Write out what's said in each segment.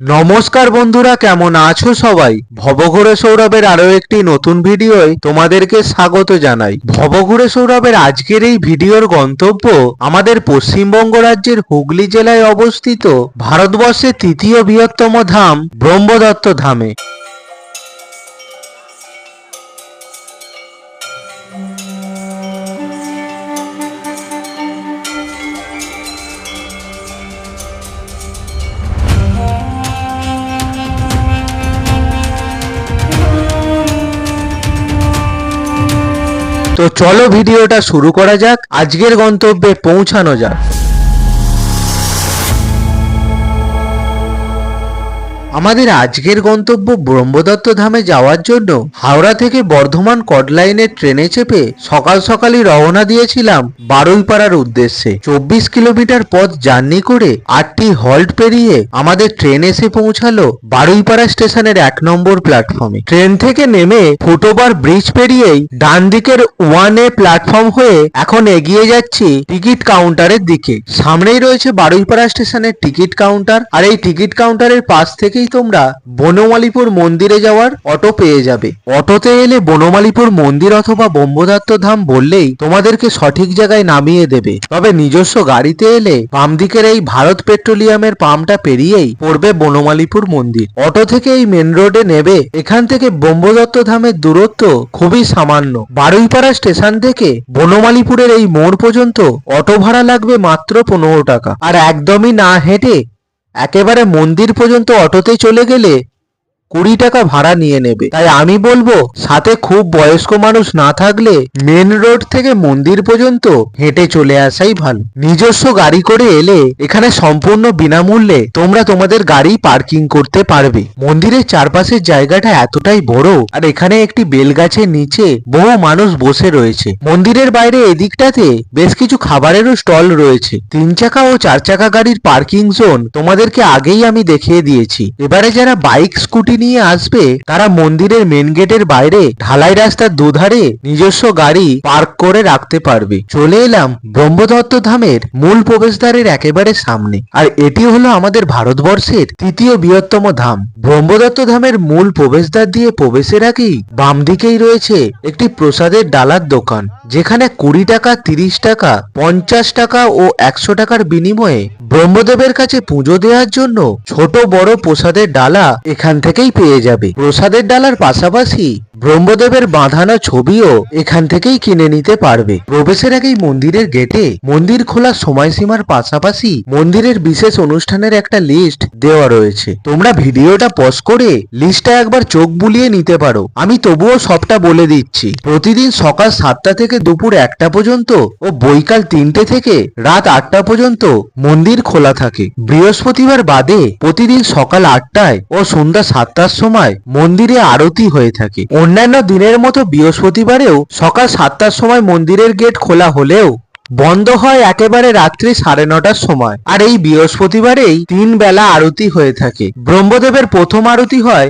নমস্কার বন্ধুরা, কেমন আছো সবাই? ভবঘুরে সৌরভের আরও একটি নতুন ভিডিওয় তোমাদেরকে স্বাগত জানাই। ভবঘুরে সৌরভের আজকের এই ভিডিওর গন্তব্য আমাদের পশ্চিমবঙ্গ রাজ্যের হুগলি জেলায় অবস্থিত ভারতবর্ষের তৃতীয় বৃহত্তম ধাম ব্রহ্মদত্ত ধামে। তো চলো ভিডিওটা শুরু করা যাক। আজকের গন্তব্যে পৌঁছানো যাক। আমাদের আজকের গন্তব্য ব্রহ্মদত্ত ধামে যাওয়ার জন্য হাওড়া থেকে বর্ধমান কডলাইনের ট্রেনে চেপে সকাল সকালই রওনা দিয়েছিলাম বারুইপাড়ার উদ্দেশ্যে। চব্বিশ কিলোমিটার পথ জার্নি করে আটটি হল্ট পেরিয়ে আমাদের ট্রেন এসে পৌঁছালো বারুইপাড়া স্টেশনের এক নম্বর প্ল্যাটফর্মে। ট্রেন থেকে নেমে ফুটওভার ব্রিজ পেরিয়েই ডান দিকের ওয়ান এ প্ল্যাটফর্ম হয়ে এখন এগিয়ে যাচ্ছি টিকিট কাউন্টারের দিকে। সামনেই রয়েছে বারুইপাড়া স্টেশনের টিকিট কাউন্টার আর এই টিকিট কাউন্টারের পাশ থেকেই তোমরা বনমালীপুর মন্দিরে যাওয়ার অটো পেয়ে যাবে। অটোতে এলে বনমালীপুর মন্দির অথবা ব্রহ্মদত্ত ধাম বললেই তোমাদেরকে সঠিক জায়গায় নামিয়ে দেবে। তবে নিজস্ব গাড়িতে এলে বাম দিকের এই ভারত পেট্রোলিয়ামের পাম্পটা পেরিয়েই পড়বে বনমালীপুর মন্দির। অটো থেকে এই মেন রোডে নেবে এখান থেকে ব্রহ্মদত্ত ধামের দূরত্ব খুবই সামান্য। বারুইপাড়া স্টেশন থেকে বনমালীপুরের এই মোড় পর্যন্ত অটো ভাড়া লাগবে মাত্র পনেরো টাকা। আর একদমই না হেঁটে একেবারে মন্দির পর্যন্ত অটোতে চলে গেলে কুড়ি টাকা ভাড়া নিয়ে নেবে। তাই আমি বলব, সাথে খুব বয়স্ক মানুষ না থাকলে মেন রোড থেকে মন্দির পর্যন্ত হেঁটে চলে আসাই ভালো। নিজস্ব গাড়ি করে এলে এখানে সম্পূর্ণ বিনামূল্যে তোমরা তোমাদের গাড়ি পার্কিং করতে পারবে। মন্দিরের চারপাশের জায়গাটা এতটাই বড়, আর এখানে একটি বেলগাছের নিচে বহু মানুষ বসে রয়েছে। মন্দিরের বাইরে এদিকটাতে বেশ কিছু খাবারেরও স্টল রয়েছে। তিন চাকা ও চার চাকা গাড়ির পার্কিং জোন তোমাদেরকে আগেই আমি দেখিয়ে দিয়েছি। এবারে যারা বাইক, স্কুটি নিয়ে আসবে, তারা মন্দিরের মেন গেটের বাইরে ঢালাই রাস্তার দুধারে নিজস্ব গাড়ি পার্ক করে রাখতে পারবে। চলে এলাম ব্রহ্মদত্ত ধামের মূল প্রবেশদ্বারের একেবারে সামনে। আর এটি হলো আমাদের ভারতবর্ষের তৃতীয় বৃহত্তম ধাম। ব্রহ্মদত্ত ধামের মূল প্রবেশদ্বার দিয়ে প্রবেশের আগেই বাম দিকেই রয়েছে একটি প্রসাদের ডালার দোকান, যেখানে কুড়ি টাকা, তিরিশ টাকা, পঞ্চাশ টাকা ও একশো টাকার বিনিময়ে ব্রহ্মদেবের কাছে পুজো দেওয়ার জন্য ছোট বড় প্রসাদের ডালা এখান থেকেই পেয়ে যাবে। প্রসাদের ডালার পাশাপাশি ব্রহ্মদেবের বাঁধানো ছবিও এখান থেকেই কিনে নিতে পারবে। প্রবেশের আগেই মন্দিরের গেটে মন্দির খোলার সময়সীমার পাশাপাশি মন্দিরের বিশেষ অনুষ্ঠানের একটা লিস্ট দেওয়া রয়েছে। তোমরা ভিডিওটা পজ করে লিস্টটা একবার চোখ বুলিয়ে নিতে পারো। আমি তবুও সবটা বলে দিচ্ছি। প্রতিদিন সকাল সাতটা থেকে দুপুর একটা পর্যন্ত ও বৈকাল তিনটে থেকে রাত আটটা পর্যন্ত মন্দির খোলা থাকে। বৃহস্পতিবার বাদে প্রতিদিন সকাল আটটায় ও সন্ধ্যা সাতটার সময় মন্দিরে আরতি হয়ে থাকে। অন্যান্য দিনের মতো বৃহস্পতিবারেও সকাল সাতটার সময় মন্দিরের গেট খোলা হলেও বন্ধ হয় একেবারে রাত্রি সাড়ে নটার সময়। আর এই বৃহস্পতিবারেই তিন বেলা আরতি হয়ে থাকে। ব্রহ্মদেবের প্রথম আরতি হয়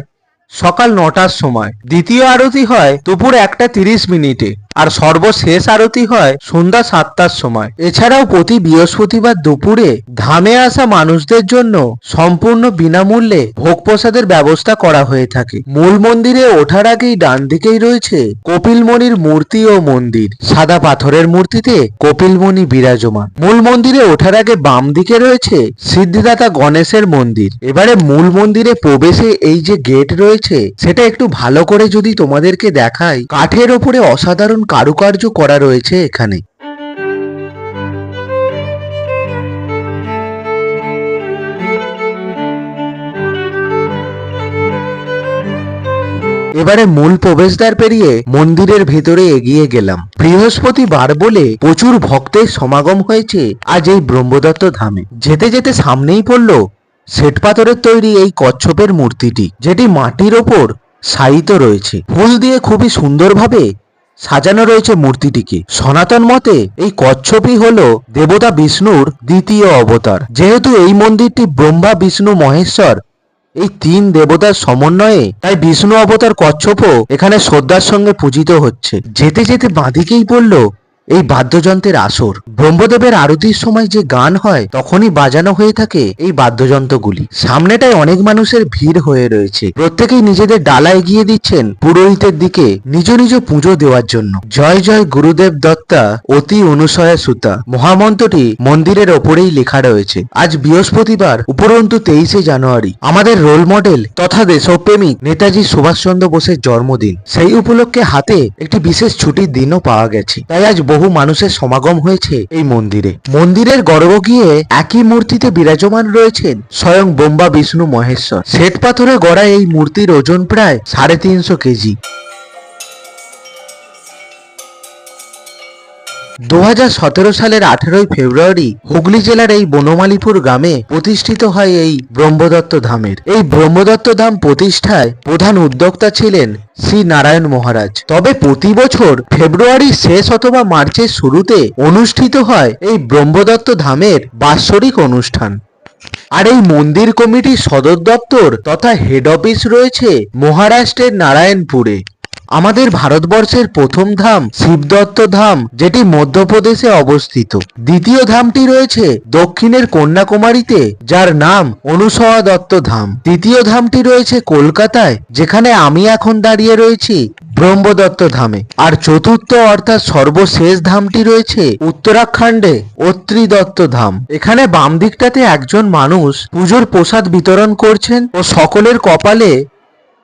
সকাল নটার সময়। দ্বিতীয় আরতি হয় দুপুর একটা তিরিশ মিনিটে। আর সর্বশেষ আরতি হয় সন্ধ্যা সাতটার সময়। এছাড়াও প্রতি বৃহস্পতিবার দুপুরে ধামে আসা মানুষদের জন্য সম্পূর্ণ বিনামূল্যে ভোগ প্রসাদের ব্যবস্থা করা হয়ে থাকে। মূল মন্দিরে ওঠার আগেই ডান দিকেই রয়েছে কপিলমণির মূর্তি ও মন্দির। সাদা পাথরের মূর্তিতে কপিলমণি বিরাজমান। মূল মন্দিরে ওঠার আগে বাম দিকে রয়েছে সিদ্ধিদাতা গণেশের মন্দির। এবারে মূল মন্দিরে প্রবেশে এই যে গেট রয়েছে, সেটা একটু ভালো করে যদি তোমাদেরকে দেখাই। কাঠের ওপরে অসাধারণ কারুকার্য করা রয়েছে এখানে। এবারে মূল প্রবেশদ্বার পেরিয়ে মন্দিরের ভেতরে এগিয়ে গেলাম। বৃহস্পতিবার বলে প্রচুর ভক্তের সমাগম হয়েছে আজ এই ব্রহ্মদত্ত ধামে। যেতে যেতে সামনেই পড়ল শ্বেতপাথরের তৈরি এই কচ্ছপের মূর্তিটি, যেটি মাটির ওপর শায়িত রয়েছে। ফুল দিয়ে খুবই সুন্দরভাবে সাজানো রয়েছে মূর্তিটিকে। সনাতন মতে এই কচ্ছপই হল দেবতা বিষ্ণুর দ্বিতীয় অবতার। যেহেতু এই মন্দিরটি ব্রহ্মা, বিষ্ণু, মহেশ্বর, এই তিন দেবতার সমন্বয়ে, তাই বিষ্ণু অবতার কচ্ছপও এখানে শ্রদ্ধার সঙ্গে পূজিত হচ্ছে। যেতে যেতে বাঁদিকেই পড়ল এই বাদ্যযন্ত্রের আসর। ব্রহ্মদেবের আরতির সময় যে গান হয়, তখনই বাজানো হয়ে থাকে এই বাদ্যযন্ত্রগুলি। সামনেটায় অনেক মানুষের ভিড় হয়ে রয়েছে। প্রত্যেকেই নিজেদের ডালা এগিয়ে দিচ্ছেন পুরোহিতের দিকে নিজ নিজ পুজো দেওয়ার জন্য। জয় জয় গুরুদেব দত্তা, অতি অনুসয়া সুতা। মহামন্ত্রটি মন্দিরের ওপরেই লেখা রয়েছে। আজ বৃহস্পতিবার, উপরন্তু তেইশে জানুয়ারি। আমাদের রোল মডেল তথা দেশপ্রেমিক নেতাজি সুভাষচন্দ্র বোসের জন্মদিন। সেই উপলক্ষে হাতে একটি বিশেষ ছুটির দিনও পাওয়া গেছে। তাই আজ বহু মানুষের সমাগম হয়েছে এই মন্দিরে। মন্দিরের গর্ব গিয়ে একই মূর্তিতে বিরাজমান রয়েছেন স্বয়ং বোম্বা বিষ্ণু মহেশ্বর। শ্বেত পাথরে গড়া এই মূর্তির ওজন প্রায় সাড়ে তিনশো কেজি। দু হাজার সতেরো সালের আঠেরোই ফেব্রুয়ারি হুগলি জেলার এই বনমালীপুর গ্রামে প্রতিষ্ঠিত হয় এই ব্রহ্মদত্ত ধামের। এই ব্রহ্মদত্ত ধাম প্রতিষ্ঠায় প্রধান উদ্যোক্তা ছিলেন শ্রী নারায়ণ মহারাজ। তবে প্রতি বছর ফেব্রুয়ারির শেষ অথবা মার্চের শুরুতে অনুষ্ঠিত হয় এই ব্রহ্মদত্ত ধামের বাৎসরিক অনুষ্ঠান। আর এই মন্দির কমিটির সদর দপ্তর তথা হেড অফিস রয়েছে মহারাষ্ট্রের নারায়ণপুরে। আমাদের ভারতবর্ষের প্রথম ধাম শিবদত্ত ধাম, যেটি মধ্যপ্রদেশে অবস্থিত। দ্বিতীয় ধামটি রয়েছে দক্ষিণের কন্যাকুমারীতে, যার নাম অনুসয়া দত্ত ধাম। তৃতীয় ধামটি রয়েছে কলকাতায়, যেখানে আমি এখন দাঁড়িয়ে রয়েছি ব্রহ্মদত্ত ধামে। আর চতুর্থ অর্থাৎ সর্বশেষ ধামটি রয়েছে উত্তরাখণ্ডে অত্রি দত্ত ধাম। এখানে বাম দিকটাতে একজন মানুষ পুজোর প্রসাদ বিতরণ করছেন ও সকলের কপালে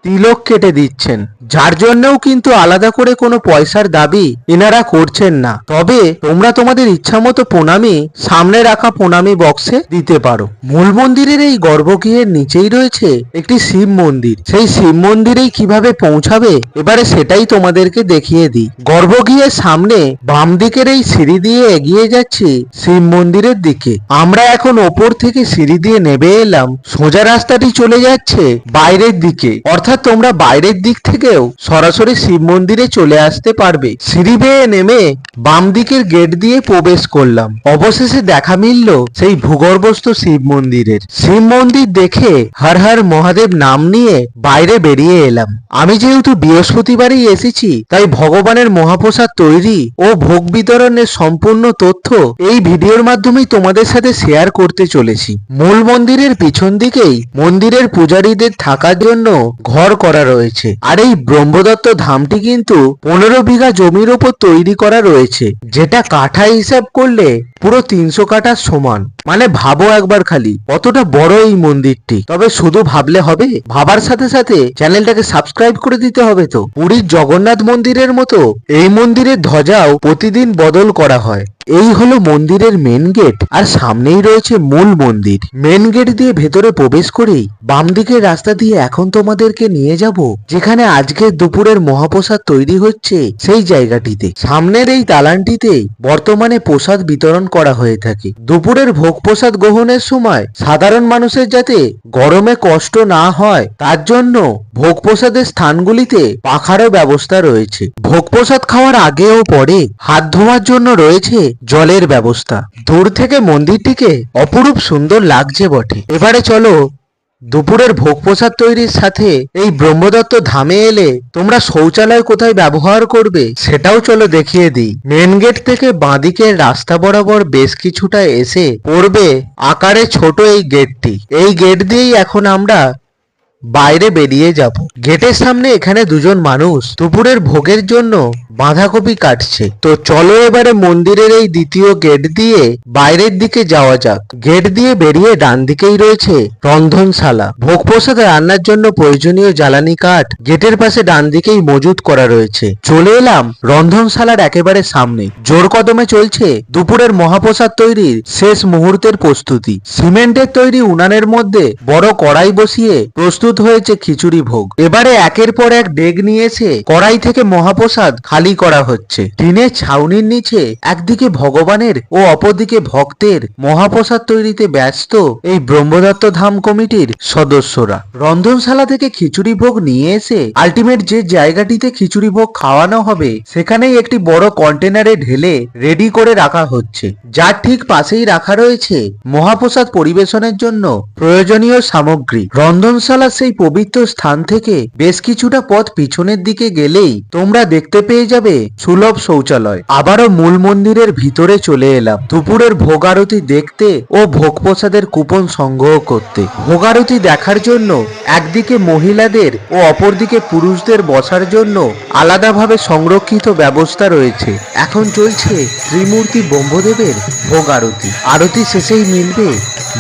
তিলক কেটে দিচ্ছেন। যার জন্যও কিন্তু আলাদা করে কোনো পয়সার দাবি এনারা করছেন না। তবে তোমরা তোমাদের ইচ্ছা মতো প্রণামী, সামনে রাখা প্রণামী বক্সে দিতে পারো। মূল মন্দিরের এই গর্ভগৃহের নিচেই রয়েছে একটি শিব মন্দির। সেই শিব মন্দিরেই কীভাবে পৌঁছাবে, এবারে সেটাই তোমাদেরকে দেখিয়ে দিই। গর্ভগৃহের সামনে বাম দিকের এই সিঁড়ি দিয়ে এগিয়ে যাচ্ছি শিব মন্দিরের দিকে। আমরা এখন ওপর থেকে সিঁড়ি দিয়ে নেবে এলাম। সোজা রাস্তাটি চলে যাচ্ছে বাইরের দিকে। অর্থাৎ তোমরা বাইরের দিক থেকেও সরাসরি শিব মন্দিরে চলে আসতে পারবে। সিঁড়ি বেয়ে নেমে বাম দিকের গেট দিয়ে প্রবেশ করলাম। অবশেষে দেখা মিলল সেই ভূগর্ভস্থ শিব মন্দিরের। শিব মন্দির দেখে হর হর মহাদেব নাম নিয়ে বাইরে বেরিয়ে এলাম। আমি যেহেতু বৃহস্পতিবারই এসেছি, তাই ভগবানের মহাপ্রসাদ তৈরি ও ভোগ বিতরণের সম্পূর্ণ তথ্য এই ভিডিওর মাধ্যমেই তোমাদের সাথে শেয়ার করতে চলেছি। মূল মন্দিরের পিছন দিকেই মন্দিরের পূজারীদের থাকার জন্য ঘর করা রয়েছে। আর এই ব্রহ্মদত্ত ধামটি কিন্তু পনেরো বিঘা জমির ওপর তৈরি করা রয়েছে যেটা কাঠা হিসাব করলে পুরো তিনশো কাঠার সমান। মানে ভাবো একবার খালি, কতটা বড় এই মন্দিরটি। তবে শুধু ভাবলে হবে? ভাবার সাথে সাথে চ্যানেলটাকে সাবস্ক্রাইব করে দিতে হবে তো। পুরীর জগন্নাথ মন্দিরের মতো এই মন্দিরের ধ্বজাও প্রতিদিন বদল করা হয়। এই হলো মন্দিরের মেন গেট আর সামনেই রয়েছে মূল মন্দির। মেন গেট দিয়ে ভেতরে প্রবেশ করেই বাম দিকের রাস্তা দিয়ে এখন তোমাদেরকে নিয়ে যাব, যেখানে আজকের দুপুরের মহাপ্রসাদ তৈরি হচ্ছে সেই জায়গাটিতে। সামনের এই দালানটিতে বর্তমানে প্রসাদ বিতরণ করা হয়ে থাকে। দুপুরের ভোগ প্রসাদ গ্রহণের সময় সাধারণ মানুষের যাতে গরমে কষ্ট না হয়, তার জন্য ভোগ প্রসাদের স্থানগুলিতে পাখারও ব্যবস্থা রয়েছে। ভোগ প্রসাদ খাওয়ার আগে ও পরে হাত ধোয়ার জন্য রয়েছে জলের ব্যবস্থা। দূর থেকে মন্দিরটিকে অপরূপ সুন্দর লাগছে বটে। এবারে চলো দুপুরের ভোগ প্রসাদ তৈরির সাথে এই ব্রহ্মদত্ত ধামে এলে তোমরা শৌচালয় কোথায় ব্যবহার করবে সেটাও চলো দেখিয়ে দিই। মেন গেট থেকে বাঁদিকের রাস্তা বরাবর বেশ কিছুটা এসে পড়বে আকারে ছোট এই গেটটি এই গেট দিয়েই এখন আমরা বাইরে বেরিয়ে যাব। গেটের সামনে এখানে দুজন মানুষ দুপুরের ভোগের জন্য বাঁধাকপি কাটছে। তো চলো এবারে মন্দিরের এই দ্বিতীয় গেট দিয়ে বাইরের দিকে যাওয়া যাক। গেট দিয়ে বেরিয়ে ডান দিকেই রয়েছে রন্ধনশালা। ভোগ প্রসাদ রান্নার জন্য প্রয়োজনীয় জ্বালানি কাঠ গেটের পাশে ডান দিকেই মজুত করা রয়েছে। চলে এলাম রন্ধনশালার একেবারে সামনে। জোর কদমে চলছে দুপুরের মহাপ্রসাদ তৈরির শেষ মুহূর্তের প্রস্তুতি। সিমেন্টের তৈরি উনানের মধ্যে বড় কড়াই বসিয়ে প্রস্তুত হয়েছে খিচুড়ি ভোগ। এবারে একের পর এক ডেগ নিয়ে এসে কড়াই থেকে মহাপ্রসাদ খালি করা হচ্ছে। টিনের ছাউনির নিচে একদিকে ভগবানের ও অপরদিকে ভক্তের মহাপ্রসাদ তৈরিতে ব্যস্ত এই ব্রহ্মদত্ত ধাম কমিটির সদস্যরা। রন্ধনশালা থেকে খিচুড়ি ভোগ নিয়ে এসে আলটিমেট যে জায়গাটিতে খিচুড়ি ভোগ খাওয়ানো হবে, সেখানেই একটি বড় কন্টেনারে ঢেলে রেডি করে রাখা হচ্ছে। যার ঠিক পাশেই রাখা রয়েছে মহাপ্রসাদ পরিবেশনের জন্য প্রয়োজনীয় সামগ্রী। রন্ধনশালা সেই পবিত্র স্থান থেকে বেশ কিছুটা পথ পিছনের দিকে গেলেই তোমরা দেখতে পেয়ে যাবে সুলভ শৌচালয়। আবারও মূল মন্দিরের ভিতরে চলে এলাম। দুপুরের ভোগ আরতি দেখতে ও ভোগ প্রসাদের কুপন সংগ্রহ করতে। ভোগ আরতি দেখার জন্য একদিকে মহিলাদের ও অপরদিকে পুরুষদের বসার জন্য আলাদাভাবে সংরক্ষিত ব্যবস্থা রয়েছে। এখন চলছে ত্রিমূর্তি ব্রহ্মদেবের ভোগ আরতি আরতি শেষেই মিলবে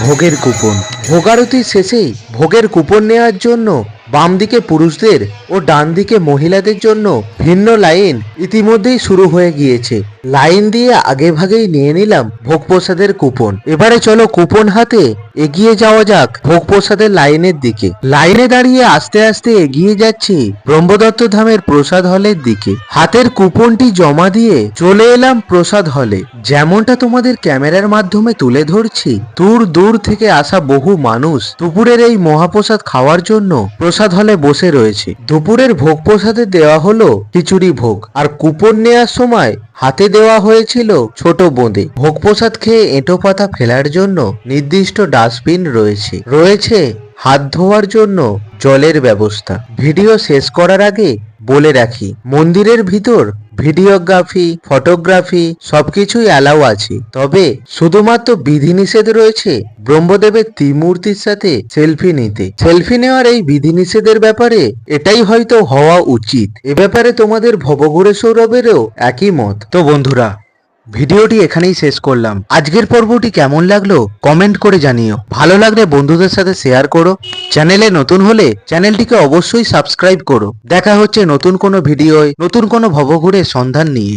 ভোগের কুপন। ভোগ শেষে শেষেই ভোগের কুপন নেওয়ার জন্য বাম দিকে পুরুষদের ও ডান দিকে মহিলাদের জন্য ভিন্ন লাইন ইতিমধ্যেই শুরু হয়ে গিয়েছে। লাইন দিয়ে আগে ভাগেই নিয়ে নিলাম ভোগ প্রসাদের কুপন। এবারে চলো কুপন হাতে এগিয়ে যাওয়া যাক ভোগ প্রসাদের লাইনের দিকে। লাইনে দাঁড়িয়ে আস্তে আস্তে এগিয়ে যাচ্ছি ব্রহ্মদত্ত ধামের প্রসাদ হলের দিকে। হাতের কুপনটি জমা দিয়ে চলে এলাম প্রসাদ হলে। যেমনটা তোমাদের ক্যামেরার মাধ্যমে তুলে ধরছি, দূর দূর থেকে আসা বহু মানুষ দুপুরের এই মহাপ্রসাদ খাওয়ার জন্য প্রসাদ হলে বসে রয়েছে। দুপুরের ভোগ প্রসাদে দেওয়া হলো খিচুড়ি ভোগ, আর কুপন নেওয়ার সময় হাতে দেওয়া হয়েছিল ছোট বোঁদে। ভোগ প্রসাদ খেয়ে এঁটো পাতা ফেলার জন্য নির্দিষ্ট ডাস্টবিন রয়েছে। রয়েছে হাত ধোয়ার জন্য জলের ব্যবস্থা। ভিডিও শেষ করার আগে বলে রাখি। মন্দিরের ভিতর ভিডিওগ্রাফি, ফটোগ্রাফি সবকিছুই অ্যালাউ আছে। তবে শুধুমাত্র বিধিনিষেধ রয়েছে ব্রহ্মদেবের ত্রিমূর্তির সাথে সেলফি নিতে। সেলফি নেওয়ার এই বিধিনিষেধের ব্যাপারে এটাই হয়তো হওয়া উচিত। এ ব্যাপারে তোমাদের ভবঘুরে সৌরভেরও একই মত। তো বন্ধুরা ভিডিওটি এখানেই শেষ করলাম। আজকের পর্বটি কেমন লাগল কমেন্ট করে জানিও। ভালো লাগলে বন্ধুদের সাথে শেয়ার করো। চ্যানেলে নতুন হলে চ্যানেলটিকে অবশ্যই সাবস্ক্রাইব করো। দেখা হচ্ছে নতুন কোনো ভিডিওয়, নতুন কোনো ভবঘুরে সন্ধান নিয়ে।